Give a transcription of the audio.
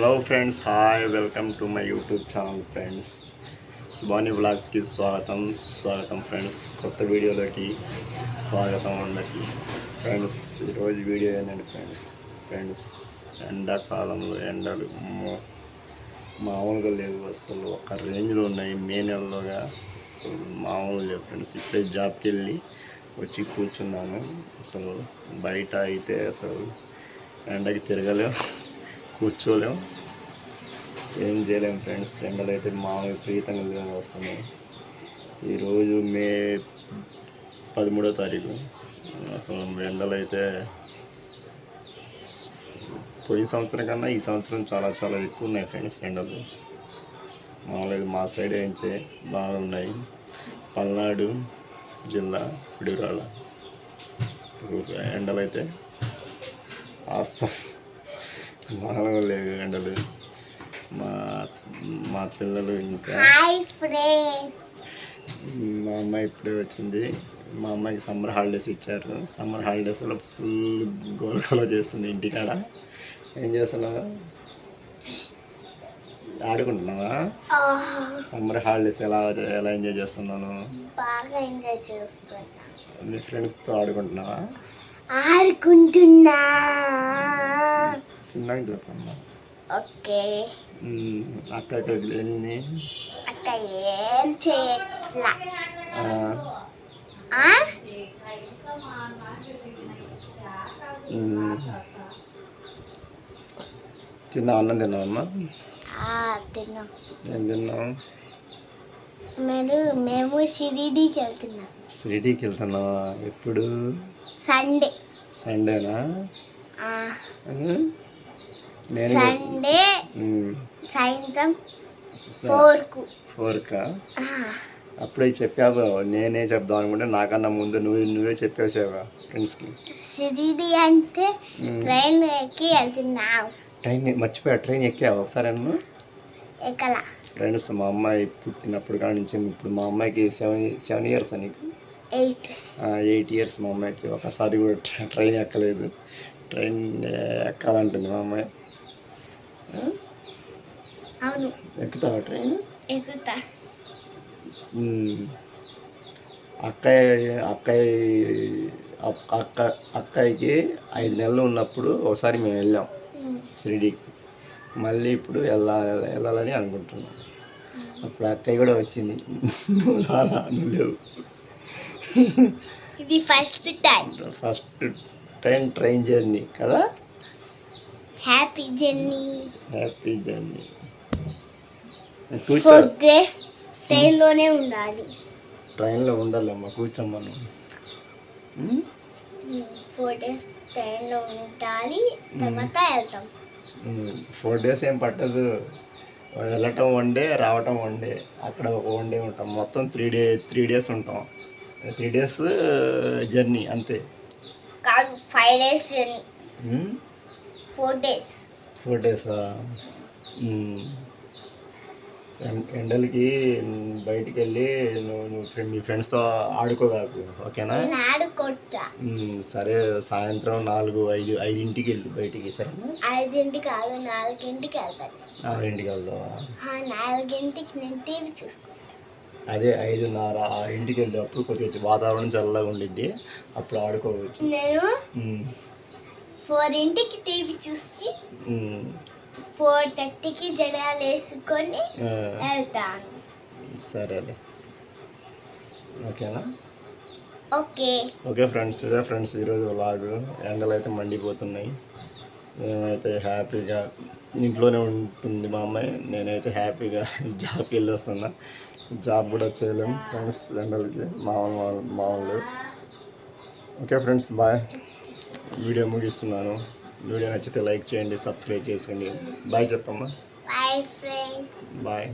Hello friends hi welcome to my YouTube channel friends Subani బ్లాగ్స్కి స్వాగతం. స్వాగతం friends కొత్త వీడియోలోకి స్వాగతం అందరికి. ఫ్రెండ్స్ ఈరోజు వీడియో ఏంటంటే ఫ్రెండ్స్ ఫ్రెండ్స్ ఎండాకాలంలో ఎండలు మామూలుగా లేవు. అసలు ఒక రేంజ్లో ఉన్నాయి. మే నెలలోగా అసలు మామూలు లేవు ఫ్రెండ్స్ ఇప్పుడే జాబ్కి వెళ్ళి వచ్చి కూర్చున్నాను. అసలు బయట అయితే అసలు ఎండకి తిరగలేవు కూర్చోలేం. ఏం చేయలేం ఫ్రెండ్స్. ఎండలు అయితే మామూలు విపరీతంగా వస్తున్నాయి. ఈరోజు మే పదమూడో తారీఖు. అసలు ఎండలు అయితే పోయిన సంవత్సరం కన్నా ఈ సంవత్సరం చాలా చాలా ఎక్కువ ఉన్నాయి ఫ్రెండ్స్ ఎండలు. మామూలుగా మా సైడ్ ఏం చే బాగున్నాయి పల్నాడు జిల్లా పిడుగురాళ్ళ. ఎండలు అయితే మామూలుగా లేవు ఎండలు మా మా పిల్లలు ఇంకా మా అమ్మాయి ఇప్పుడే వచ్చింది. మా అమ్మాయికి సమ్మర్ హాలిడేస్ ఇచ్చారు. సమ్మర్ హాలిడేస్లో ఫుల్ గోలగోల చేస్తుంది ఇంటికాడ. ఏం చేస్తున్నావా? ఆడుకుంటున్నావా? సమ్మర్ హాలిడేస్ ఎలా ఎలా ఎంజాయ్ చేస్తున్నాను బాగా ఎంజాయ్ చేస్తున్నా. మీ ఫ్రెండ్స్తో ఆడుకుంటున్నావా? ఆడుకుంటున్నా. చిన్నగా చెప్పమ్మా. ఓకే. అక్క అక్కడికి వెళ్ళింది అక్క ఏం చేయట్లా. తిన్నావా? అన్నం తిన్నావమ్మా? తిన్నాం. ఏం తిన్నావు? మీరు మేము షిరిడీకి వెళ్తున్నాం షిరిడీకి వెళ్తున్నావా ఎప్పుడు? సండే. సండేనా? సండే. సాయంత్రం ఫోర్కు. ఫోర్కా? అప్పుడే చెప్పావు నేనే చెప్దాం అనుకుంటే నాకన్నా ముందు నువ్వు నువ్వే చెప్పేసావా ఫ్రెండ్స్కి? షిరిడి అంటే ట్రైన్ ఎక్కి వెళ్తున్నాం ట్రైన్ మర్చిపోయా ట్రైన్ ఎక్కావా ఒకసారి అన్న ఎక్కల? ఫ్రెండ్స్ మా అమ్మాయి పుట్టినప్పుడు కాడి నుంచి ఇప్పుడు మా అమ్మాయికి సెవెన్ సెవెన్ ఇయర్స్ అని ఎయిట్. ఎయిట్ ఇయర్స్ మా అమ్మాయికి. ఒకసారి కూడా ట్ర- ట్రైన్ ఎక్కలేదు. ట్రైన్ ఎక్కాలంటుంది మా అమ్మాయి? అవును. ఎక్కుతావా ట్రైన్? ఎక్కుతా. అక్కయ్య అక్కయ్య అక్- అక్క అక్కయ్యకి ఐదు నెలలు ఉన్నప్పుడు ఒకసారి మేము వెళ్ళాం. షిరిడీకి. మళ్ళీ ఇప్పుడు వెళ్ళాలి వెళ్ళాలని అనుకుంటున్నాం. అప్పుడు అక్కయ్య కూడా వచ్చింది. నువ్వు రాలా నువ్వు లేవు. ఇది first time. First time train journey కదా? Happy journey happy journey four days ట్రైన్లోనే ఉండాలి. ట్రైన్లో ఉండాలమ్మా కూర్చోమ్మా నువ్వు. ఫోర్ డేస్ ట్రైన్లో ఉండాలి తర్వాత వెళ్తాం. ఫోర్ డేస్ ఏం పట్టదు. వెళ్ళటం వన్ డే రావటం వన్ డే అక్కడ ఒక వన్ డే ఉంటాం. మొత్తం త్రీ డే త్రీ డేస్ ఉంటాం. త్రీ డేస్ జర్నీ అంతే. కాదు five days journey four days. Four డేసా? ఎండలకి బయటికి వెళ్ళి నువ్వు మీ ఫ్రెండ్స్తో ఆడుకోగాకు ఓకేనా? సరే సాయంత్రం నాలుగు ఐదు ఐదింటికి వెళ్ళు బయటికి సరేనా? ఐదింటికి కాదు నాలుగింటికి వెళ్తాను. వెళ్దావా? ఆ నాలుగింటికి నేను టీవీ చూసుకుంటా. అదే ఐదున్నర ఆ ఇంటికి వెళ్ళేటప్పుడు కొద్దిగా వాతావరణం చల్లగా ఉండిద్ది అప్పుడు ఆడుకోవచ్చు. నేను ఫోర్ ఇంటికి టీవీ చూసి ఫోర్ థర్టీకి జడాలు వేసుకొని వెళ్తాను. సరేలే. ఓకేనా? ఓకే. ఓకే ఫ్రెండ్స్ ఇదే ఫ్రెండ్స్ ఈరోజు లాగు ఎండలు అయితే మండిపోతున్నాయి. మేమైతే హ్యాపీగా ఇంట్లోనే ఉంటుంది మా అమ్మాయి. నేనైతే హ్యాపీగా జాబ్కి వెళ్ళి వస్తున్నా జాబ్ కూడా చేయలేము ఫ్రెండ్స్ ఎండలకి మామూలు మామూలు ఓకే ఫ్రెండ్స్ బాయ్ వీడియో ముగిస్తున్నాను. వీడియో నచ్చితే లైక్ చేయండి సబ్స్క్రైబ్ చేసుకోండి బాయ్ చెప్పమ్మా. Bye friends bye.